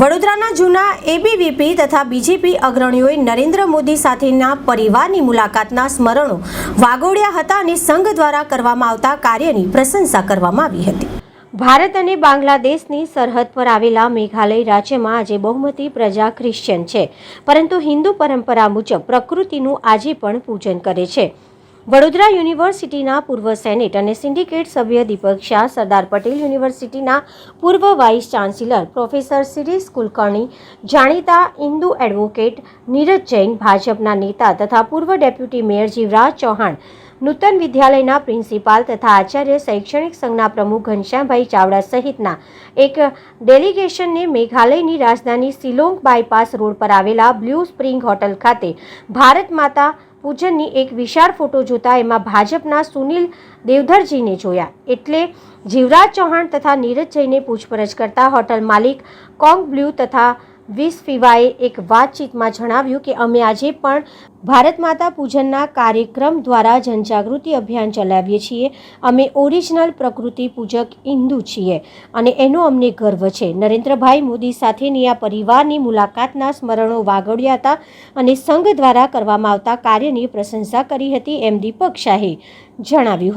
વડોદરાના જૂના એબીવીપી તથા બીજેપી અગ્રણીઓએ નરેન્દ્ર મોદી સાથેના પરિવારની મુલાકાતના સ્મરણો વાગોડ્યા હતા અને સંઘ દ્વારા કરવામાં આવતા કાર્યની પ્રશંસા કરવામાં આવી હતી. ભારત અને બાંગ્લાદેશની સરહદ પર આવેલા મેઘાલય રાજ્યમાં આજે બહુમતી પ્રજા ક્રિશ્ચિયન છે. પરંતુ હિન્દુ પરંપરા મુજબ પ્રકૃતિનું આજે પણ પૂજન કરે છે. વડોદરા યુનિવર્સિટીના પૂર્વ સેનેટ અને સિન્ડિકેટ સભ્ય દીપક શાહ, સરદાર પટેલ યુનિવર્સિટીના પૂર્વ vice chancellor professor Shirish Kulkarni, જાણીતા હિન્દુ એડવોકેટ નીરજ જૈન, ભાજપના નેતા તથા પૂર્વ ડેપ્યુટી મેયર જીવરાજ ચૌહાણ, નૂતન વિદ્યાલયના પ્રિન્સિપાલ તથા આચાર્ય શૈક્ષણિક સંઘના પ્રમુખ ઘનશ્યામભાઈ ચાવડા સહિતના એક ડેલિગેશનને મેઘાલયની રાજધાની સિલોંગ બાયપાસ રોડ પર આવેલા બ્લુ સ્પ્રિંગ હોટલ ખાતે ભારત માતા પૂજનની એક વિશાળ ફોટો જોતા એમાં ભાજપના સુનિલ દેવધરજીને જોયા. એટલે જીવરાજ ચૌહાણ તથા નીરજ જઈને પૂછપરછ કરતા હોટલ માલિક કોંગ બ્લુ તથા વિસ ફીવાએ એક વાતચીતમાં જણાવ્યું કે અમે આજે પણ ભારત માતા પૂજનના કાર્યક્રમ દ્વારા જનજાગૃતિ અભિયાન ચલાવીએ છીએ. અમે ઓરિજિનલ પ્રકૃતિ પૂજક હિન્દુ છીએ અને એનો અમને ગર્વ છે. નરેન્દ્રભાઈ મોદી સાથેની આ પરિવારની મુલાકાતના સ્મરણો વાગોળ્યા હતા અને સંઘ દ્વારા કરવામાં આવતા કાર્યની પ્રશંસા કરી હતી એમ દીપક શાહે જણાવ્યું હતું.